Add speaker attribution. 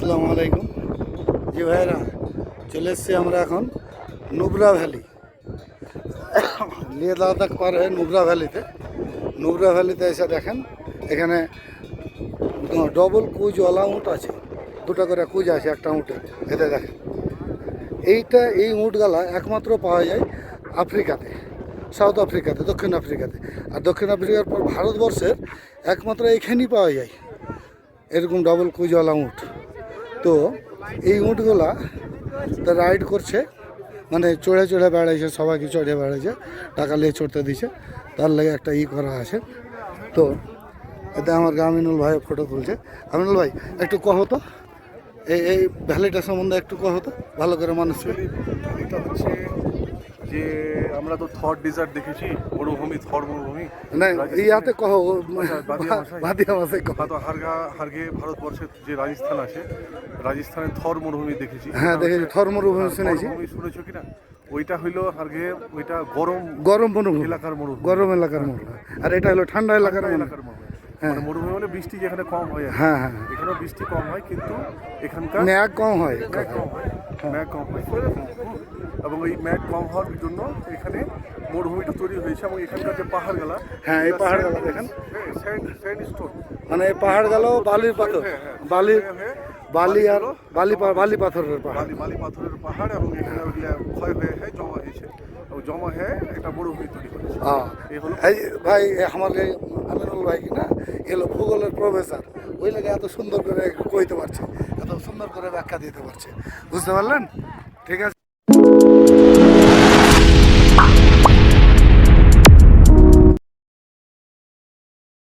Speaker 1: আসসালামু আলাইকুম। জি ভাইরা, চলে এসছি আমরা এখন নুবরা ভ্যালি। লিয়ে লাদাখ পার হয়ে নুবরা ভ্যালিতে। নুবরা ভ্যালিতে এসে দেখেন, এখানে ডবল কুজওয়ালা উঁট আছে। দুটো করে কুজ আছে একটা উঁটে। এতে দেখেন, এইটা, এই উঁটগালা একমাত্র পাওয়া যায় আফ্রিকাতে, সাউথ আফ্রিকাতে, দক্ষিণ আফ্রিকাতে। আর দক্ষিণ আফ্রিকার পর ভারতবর্ষের একমাত্র এইখানেই পাওয়া যায়। এরকম ডবল কুজওয়ালা উঁট। তো এই উঁটগুলা তা রাইড করছে। মানে চড়ে চড়ে বেড়াইছে, সবাইকে চড়ে বেড়াইছে, টাকা নিয়ে চড়তে দিছে। তার লাগে একটা ই করা আছে। তো এতে আমার আমিনুল ভাই ফটো তুলছে। আমিনুল ভাই, একটু কহো তো। এই এই ভ্যালিটা সম্বন্ধে একটু কহ তো। ভালো করে মানুষকে।
Speaker 2: এটা হচ্ছে যে আমরা তো থর ডেজার্ট দেখেছি মরুভূমি থর মরুভূমি।
Speaker 1: না ইয়াতে কহো
Speaker 2: আচ্ছা, বাদিয়া ভাষায়?
Speaker 1: কহো।
Speaker 2: তো হারগা হারগে ভারতবর্ষের যে রাজস্থান আছে রাজস্থানের থর মরুভূমি দেখেছি।
Speaker 1: হ্যাঁ দেখেছি থর মরুভূমি
Speaker 2: হ্যাঁ,
Speaker 1: শুনেছি।
Speaker 2: শুনেছো কিনা? ওইটা হইল হারগে ওইটা গরম
Speaker 1: গরম মরুভূমি।
Speaker 2: এলাকার মরুভূমি।
Speaker 1: গরম এলাকার মরুভূমি। আর এটা হলো ঠান্ডা এলাকার মরুভূমি।
Speaker 2: এলাকার মরুভূমি। মানে মরুভূমি মানে বৃষ্টি যেখানে কম হয়
Speaker 1: হ্যাঁ হ্যাঁ।
Speaker 2: এখানেও বৃষ্টি কম হয় কিন্তু এখানকার
Speaker 1: ম্যাগ কম হয়।
Speaker 2: কম হয়। ম্যাগ কম হয়। এবং এই ম্যাগ কম হওয়ার জন্য এখানে মরুভূমিটা তৈরি হয়েছে এবং এখানকার যে পাহাড়গুলা
Speaker 1: হ্যাঁ, এই পাহাড়গুলা দেখেন।
Speaker 2: স্টোন
Speaker 1: মানে এই পাহাড় গেল বালির পাথর।
Speaker 2: হ্যাঁ, হ্যাঁ।
Speaker 1: বালি
Speaker 2: হ্যাঁ,
Speaker 1: আর বালি বালি পাথরের পাহাড়।
Speaker 2: বালি পাথরের পাহাড় এবং এখানে ক্ষয় হয়ে হয়ে জমা হয়েছে। জমা হয়ে একটা মরুভূমি তৈরি করেছে।
Speaker 1: হ্যাঁ
Speaker 2: এই
Speaker 1: ভাই আমার আমিনুল ভাই কিনা এলো ভূগোলের প্রফেসর। ওই লাগে এত সুন্দর করে কইতে পারছে এত সুন্দর করে ব্যাখ্যা দিতে পারছে। বুঝতে পারলেন? ঠিক আছে।